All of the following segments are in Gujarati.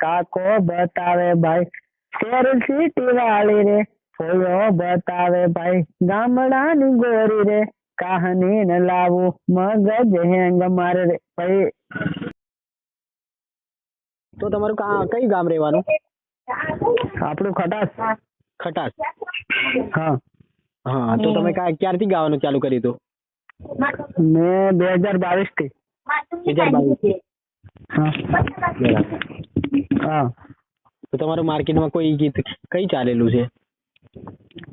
કાકો બતાવે ભાઈ. શેર સીટી વાળી રે ફોયો બતાવે ભાઈ. ગામડાની ગોરી રે કહાની ને લાવું મગજ હેંગ મારે રે ભાઈ. તો તમારું કા કઈ ગામ રહેવાનું? આપણું ખટાસ. ખટાસ. હા. હા તો તમે કા ક્યારથી ગાવાનું ચાલુ કર્યું હતું? મેં બે હજાર બાવીસથી બે હજાર બાવીસ હા. હા. તો તમારું માર્કેટમાં કોઈ ગીત કઈ ચાલેલું છે?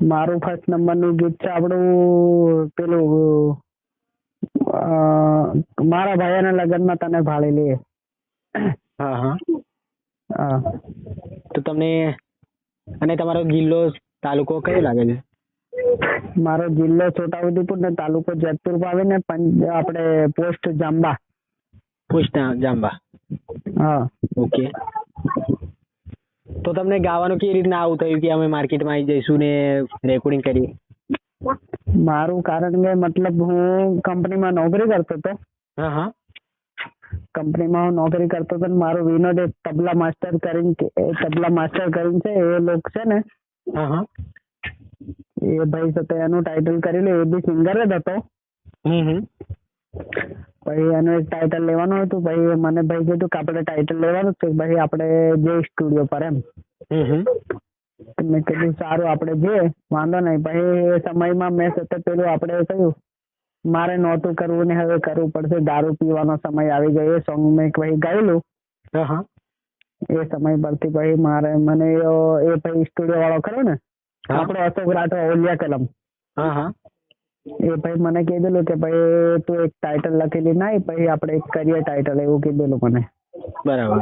મારું ફર્સ્ટ નંબરનું ગીત છે આપણું પેલું મારા ભાઈના લગ્નમાં તને ભાડે લે હા હા. હા. તો તમને અને તમારો જિલ્લો તાલુકો કયો લાગે છે? મારો જિલ્લો છોટાઉદેપુર ને તાલુકો જેતપુર આવે ને આપણે પોસ્ટ જાંબા. પુષ્ટા જાંબા. હા. ઓકે. તો તમને ગાવાનું કેવી રીતના આવું થયું કે અમે માર્કેટમાં આવી જઈશું ને રેકોર્ડિંગ કરીએ? મારું કારણ કે મતલબ હું કંપનીમાં નોકરી કરતો હતો. હા હા. કંપનીમાં હું નોકરી કરતો હતો ને મારો વિનોદ એક તબલા માસ્ટર કરીને તબલા માસ્ટર કરીને છે એ લોક છે ને હા હા. એ ભાઈ સાથે એનું ટાઇટલ કરેલું એ બી સિંગર જ હતો. હમ હમ. પછી એનું એક ટાઇટલ લેવાનું હતું પછી મને ભાઈ કીધું કે આપણે ટાઇટલ લેવાનું છે પછી આપણે જે સ્ટુડિયો પર એમ. મેં કીધું સારું આપણે જે વાંધો નહીં. પછી એ સમયમાં મેં સતત પેલું આપણે કહ્યું મારે નહોતું કરવું ને હવે કરવું પડશે દારૂ પીવાનો સમય આવી ગયો એ સોંગ મેં પછી ગાયેલું. એ સમય પરથી પછી મારે મને એ- પછી સ્ટુડિયો વાળો ખરો ને. આપણો અશોક રાઠવા ઓલિયા કલમ. હા હા. એ ભાઈ મને કીધેલું કે ભાઈ તું એક ટાઇટલ લખેલી નાય પછી આપણે એક કરીએ ટાઇટલ એવું કીધેલું મને. બરાબર.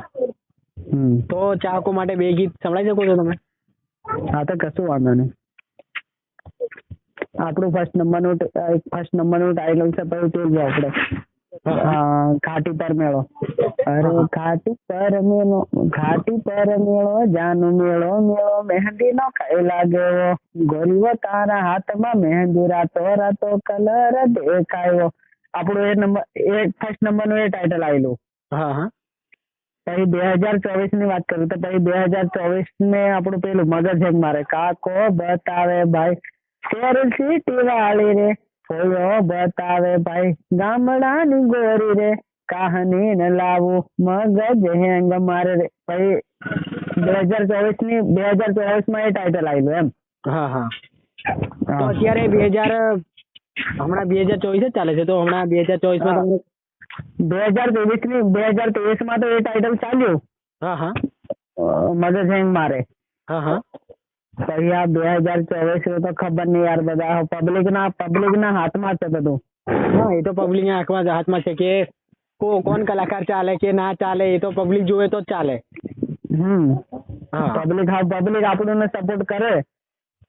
હમ. તો ચાહકો માટે બે ગીત સંભળાઈ શકો છો તમે? હા તો કશું વાંધો નહીં. આપણું ફર્સ્ટ નંબરનું નું એક ફર્સ્ટ નંબરનું ટાઇટલ છે પછી તે જ આપણે ઘાટી પર મેળો. અરે ઘાટી પર મેળો ઘાટી પર મેળો જાનો મેળો મેળો મહેંદી નો ખાઈ લાગ્યો ગોરીઓ તારા હાથમાં મહેંદી રાતો રાતો કલર દેખાયો. આપણો એ નંબર એ ફર્સ્ટ નંબરનું એ ટાઇટલ આવેલું. હા હા. પછી બે હજાર ચોવીસની વાત કરું તો પછી બે હજાર ચોવીસ ને આપણું પેલું મગજ જેમ મારે. કાકો બતાવે ભાઈ શેર સિટી વાળી રે. ફોયો બતાવે ભાઈ ગામડાની ગોરી રે. કહાની ને લાવું? મગજ હેંગ મારે રે. પછી બે હજાર ચોવીસની બે હજાર ચોવીસમાં એ ટાઇટલ આવેલું એમ. હા હા. તો અત્યારે બે હજાર હમણાં બે હજાર ચોવીસ જ ચાલે છે. તો હમણાં બે હજાર ચોવીસમાં તમને બે હજાર ત્રેવીસની બે હજાર ત્રેવીસમાં તો એ ટાઇટલ ચાલ્યું. હા હા. મગજ હેંગ મારે. હા હા. પછી આ બે હજાર ચોવીસ તો ખબર નહીં યાર બધા. પબ્લિક ના પબ્લિક ના હાથમાં છે બધું. હા એ તો પબ્લિક ના હાથમાં હાથમાં છે કો કોણ કલાકાર ચાલે કે ના ચાલે એ તો પબ્લિક જોવે તો જ ચાલે. હમ. હા. પબ્લિક હા પબ્લિક આપણને સપોર્ટ કરે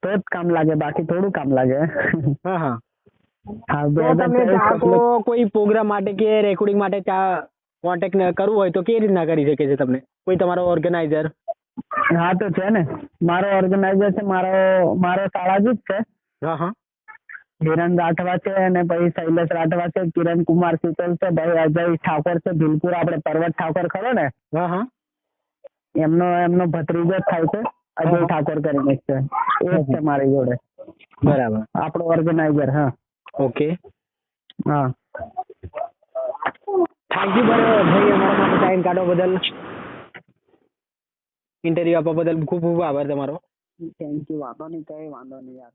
તો જ કામ લાગે બાકી થોડું કામ લાગે. હા હા. હા તમે ચાહકો કોઈ પ્રોગ્રામ માટે કે રેકોર્ડિંગ માટે કોન્ટેક્ટ કરવું હોય તો કેવી રીતના કરી શકે છે તમને? કોઈ તમારો ઓર્ગેનાઇઝર હા તો છે ને. મારો ઓર્ગેનાઇઝર છે મારો મારો શાળાજી જ છે. હા હા. હિરણ રાઠવા છે અને પછી શૈલેષ રાઠવા છે કિરણ કુમાર શીતલ છે ભાઈ અજય ઠાકોર છે ભીલપુર આપણે પર્વત ઠાકોર ખરો ને? એમનો એમનો ભત્રીજો જ થાય છે અજય ઠાકોર કરીને છે. એ છે મારી જોડે. બરાબર. આપણો ઓર્ગેનાઇઝર હા. ઓકે. હા. થેન્ક યુ ભાઈ. અમારા માટે ટાઈમ કાઢો બદલ. ઇન્ટરવ્યુ આપવા બદલ ખૂબ ખૂબ આભાર તમારો. થેન્ક યુ વાંધો નહીં કઈ વાંધો નહીં યાર.